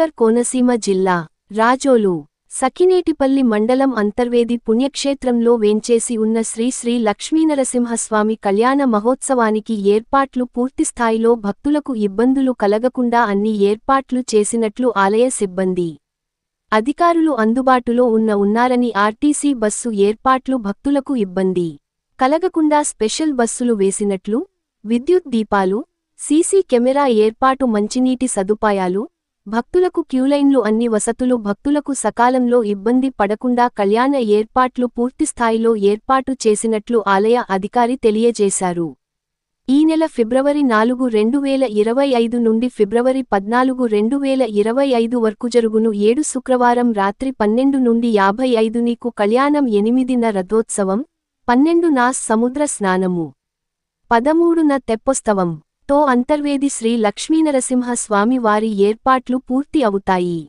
శంకర్ కోనసీమ జిల్లా రాజోలు సఖినేటిపల్లి మండలం అంతర్వేది పుణ్యక్షేత్రంలో వేంచేసి ఉన్న శ్రీ శ్రీ లక్ష్మీనరసింహస్వామి కళ్యాణ మహోత్సవానికి ఏర్పాట్లు పూర్తిస్థాయిలో భక్తులకు ఇబ్బందులు కలగకుండా అన్ని ఏర్పాట్లు చేసినట్లు ఆలయ సిబ్బంది అధికారులు అందుబాటులో ఉన్న ఉన్నారని ఆర్టీసీ బస్సు ఏర్పాట్లు భక్తులకు ఇబ్బంది కలగకుండా స్పెషల్ బస్సులు వేసినట్లు విద్యుత్ దీపాలు సీసీ కెమెరా ఏర్పాటు మంచినీటి సదుపాయాలు భక్తులకు క్యూలైన్లు అన్ని వసతులు భక్తులకు సకాలంలో ఇబ్బంది పడకుండా కళ్యాణ ఏర్పాట్లు పూర్తిస్థాయిలో ఏర్పాటు చేసినట్లు ఆలయ అధికారి తెలియజేశారు. ఈ నెల ఫిబ్రవరి నాలుగు రెండు వేల ఇరవై ఐదు నుండి ఫిబ్రవరి పద్నాలుగు రెండు వేల ఇరవై ఐదు వరకు జరుగును. ఏడు శుక్రవారం రాత్రి పన్నెండు నుండి యాభై ఐదు నీకు కళ్యాణం ఎనిమిదిన రథోత్సవం పన్నెండున సముద్ర స్నానము పదమూడున తెప్పోత్సవం తో అంతర్వేది శ్రీ లక్ష్మీనరసింహ స్వామి వారి ఏర్పాట్లు పూర్తి అవుతాయి.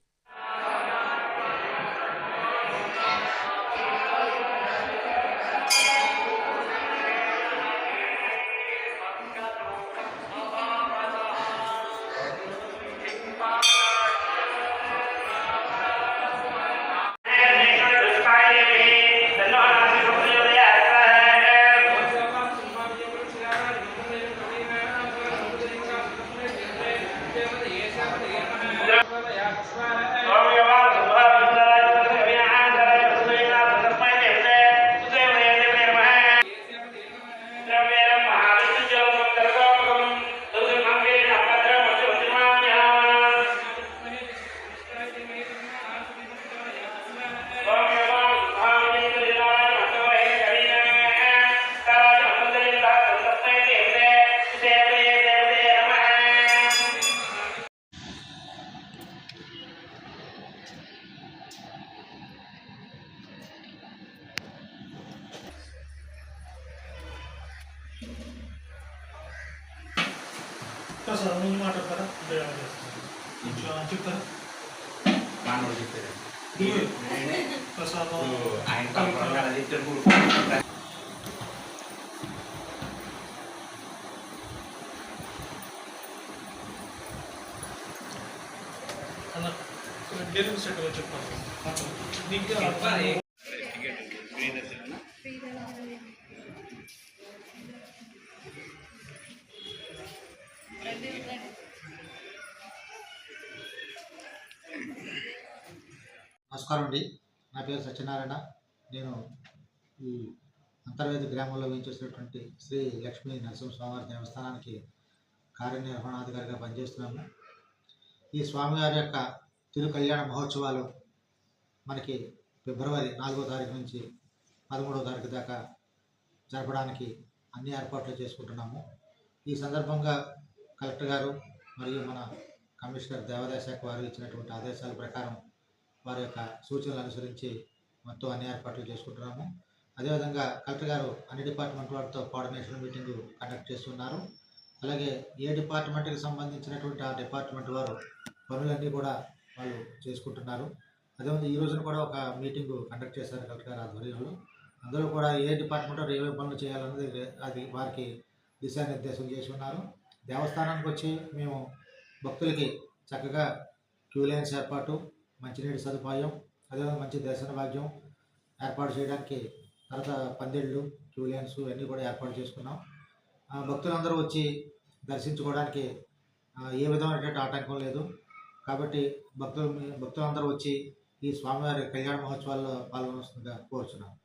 సార్ ముందు మాట్లాడతారా ఇంట్లో చెప్తారా? మానవుడు చెప్పారు ఆయన సెట్ చెప్పాను నమస్కారం అండి. నా పేరు సత్యనారాయణ. నేను ఈ అంతర్వేది గ్రామంలో వేయించేసినటువంటి శ్రీ లక్ష్మీ నరసింహస్వామివారి దేవస్థానానికి కార్యనిర్వహణాధికారిగా పనిచేస్తున్నాము. ఈ స్వామివారి యొక్క తిరు కళ్యాణ మహోత్సవాలు మనకి ఫిబ్రవరి నాలుగో తారీఖు నుంచి పదమూడవ తారీఖు దాకా జరపడానికి అన్ని ఏర్పాట్లు చేసుకుంటున్నాము. ఈ సందర్భంగా కలెక్టర్ గారు మరియు మన కమిషనర్ దేవాదాయ శాఖ వారు ఇచ్చినటువంటి ఆదేశాల ప్రకారం వారి యొక్క సూచనలు అనుసరించి మొత్తం అన్ని ఏర్పాట్లు చేసుకుంటున్నాము. అదేవిధంగా కలెక్టర్ గారు అన్ని డిపార్ట్మెంట్ వారితో కోఆర్డినేషన్ మీటింగ్ కండక్ట్ చేస్తున్నారు. అలాగే ఏ డిపార్ట్మెంట్కి సంబంధించినటువంటి ఆ డిపార్ట్మెంట్ వారు పనులన్నీ కూడా వాళ్ళు చేసుకుంటున్నారు. అదేవిధంగా ఈ రోజున కూడా ఒక మీటింగ్ కండక్ట్ చేశారు కలెక్టర్ గారు ఆధ్వర్యంలో. అందులో కూడా ఏ డిపార్ట్మెంట్ వారు ఏమేమి పనులు చేయాలన్నది అది వారికి దిశానిర్దేశం చేసి ఉన్నారు. దేవస్థానానికి వచ్చి మేము భక్తులకి చక్కగా క్యూ లైన్స్ ఏర్పాటు మంచినీటి సదుపాయం అదేవిధంగా మంచి దర్శన భాగ్యం ఏర్పాటు చేయడానికి తర్వాత పందిళ్ళు క్యూ లైన్స్ అన్నీ కూడా ఏర్పాటు చేసుకున్నాం. ఆ, భక్తులందరూ వచ్చి దర్శించుకోవడానికి ఏ విధమైనటువంటి ఆటంకం లేదు. కాబట్టి భక్తులు భక్తులందరూ వచ్చి ఈ స్వామివారి కళ్యాణ మహోత్సవాల్లో పాల్గొనవలసిందిగా కోరుచున్నాను